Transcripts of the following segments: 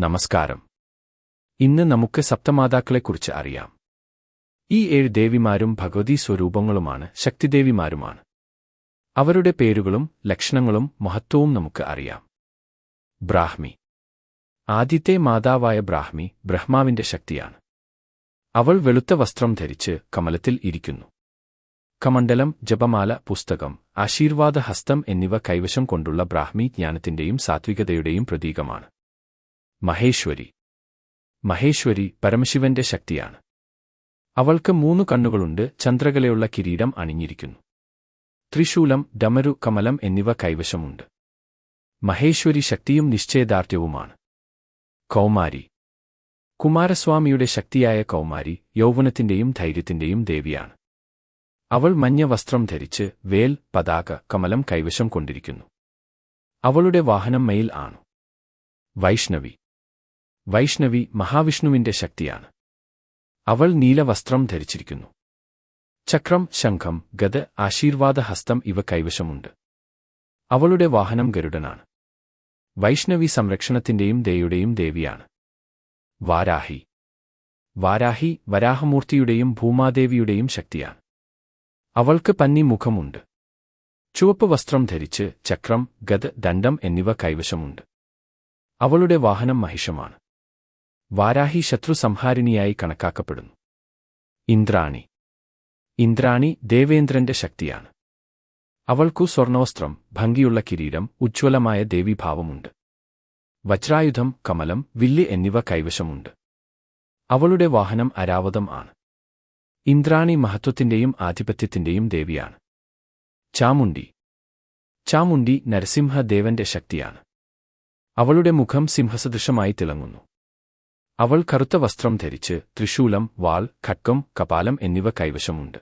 നമസ്കാരം. ഇന്ന് നമുക്ക് സപ്തമാതാക്കളെക്കുറിച്ച് അറിയാം. ഈ ഏഴ് ദേവിമാരും ഭഗവതി സ്വരൂപങ്ങളുമാണ് ശക്തിദേവിമാരുമാണ്. അവരുടെ പേരുകളും ലക്ഷണങ്ങളും മഹത്വവും നമുക്ക് അറിയാം. ബ്രാഹ്മി. ആദ്യത്തെ മാതാവായ ബ്രാഹ്മി ബ്രഹ്മാവിന്റെ ശക്തിയാണ്. അവൾ വെളുത്ത വസ്ത്രം ധരിച്ച് കമലത്തിൽ ഇരിക്കുന്നു. കമണ്ഡലം ജപമാല പുസ്തകം ആശീർവാദ ഹസ്തം എന്നിവ കൈവശം കൊണ്ടുള്ള ബ്രാഹ്മി ജ്ഞാനത്തിന്റെയും സാത്വികതയുടെയും പ്രതീകമാണ്. മഹേശ്വരി. മഹേശ്വരി പരമശിവന്റെ ശക്തിയാണ്. അവൾക്ക് മൂന്നു കണ്ണുകളുണ്ട് ചന്ദ്രകലയുള്ള കിരീടം അണിഞ്ഞിരിക്കുന്നു. ത്രിശൂലം ഡമരു കമലം എന്നിവ കൈവശമുണ്ട്. മഹേശ്വരി ശക്തിയും നിശ്ചയദാർഢ്യവുമാണ്. കൗമാരി. കുമാരസ്വാമിയുടെ ശക്തിയായ കൗമാരി യൗവനത്തിന്റെയും ധൈര്യത്തിന്റെയും ദേവിയാണ്. അവൾ മഞ്ഞ വസ്ത്രം ധരിച്ച് വേൽ പതാക കമലം കൈവശം കൊണ്ടിരിക്കുന്നു. അവളുടെ വാഹനം മയിൽ ആണു. വൈഷ്ണവി. വൈഷ്ണവി മഹാവിഷ്ണുവിന്റെ ശക്തിയാണ്. അവൾ നീലവസ്ത്രം ധരിച്ചിരിക്കുന്നു. ചക്രം ശംഖം ഗത ആശീർവാദ ഹസ്തം ഇവ കൈവശമുണ്ട്. അവളുടെ വാഹനം ഗരുഡനാണ്. വൈഷ്ണവി സംരക്ഷണത്തിന്റെയും ദയുടെയും ദേവിയാണ്. വാരാഹി. വാരാഹി വരാഹമൂർത്തിയുടെയും ഭൂമാദേവിയുടെയും ശക്തിയാണ്. അവൾക്ക് പന്നി മുഖമുണ്ട്. ചുവപ്പ് വസ്ത്രം ധരിച്ച് ചക്രം ഗത് ദണ്ഡം എന്നിവ കൈവശമുണ്ട്. അവളുടെ വാഹനം മഹിഷമാണ്. വാരാഹി ശത്രു സംഹാരിണിയായി കണക്കാക്കപ്പെടുന്നു. ഇന്ദ്രാണി. ഇന്ദ്രാണി ദേവേന്ദ്രന്റെ ശക്തിയാണ്. അവൾക്കു സ്വർണവസ്ത്രം ഭംഗിയുള്ള കിരീടം ഉജ്ജ്വലമായ ദേവീഭാവമുണ്ട്. വജ്രായുധം കമലം വില്ല് എന്നിവ കൈവശമുണ്ട്. അവളുടെ വാഹനം അരാവതം ആണ്. ഇന്ദ്രാണി മഹത്വത്തിന്റെയും ആധിപത്യത്തിന്റെയും ദേവിയാണ്. ചാമുണ്ടി ചാമുണ്ടി നരസിംഹദേവന്റെ ശക്തിയാണ്. അവളുടെ മുഖം സിംഹസദൃശമായി തിളങ്ങുന്നു. അവൾ കറുത്ത വസ്ത്രം ധരിച്ച് ത്രിശൂലം വാൾ ഖഡ്കം കപാലം എന്നിവ കൈവശമുണ്ട്.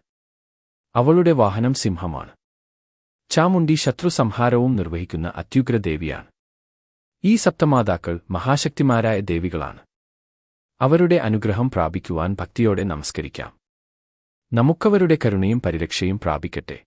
അവളുടെ വാഹനം സിംഹമാണ്. ചാമുണ്ടി ശത്രുസംഹാരവും നിർവഹിക്കുന്ന അത്യുഗ്രദേവിയാണ്. ഈ സപ്തമാതാക്കൾ മഹാശക്തിമാരായ ദേവികളാണ്. അവരുടെ അനുഗ്രഹം പ്രാപിക്കുവാൻ ഭക്തിയോടെ നമസ്കരിക്കാം. നമുക്കവരുടെ കരുണയും പരിരക്ഷയും പ്രാപിക്കട്ടെ.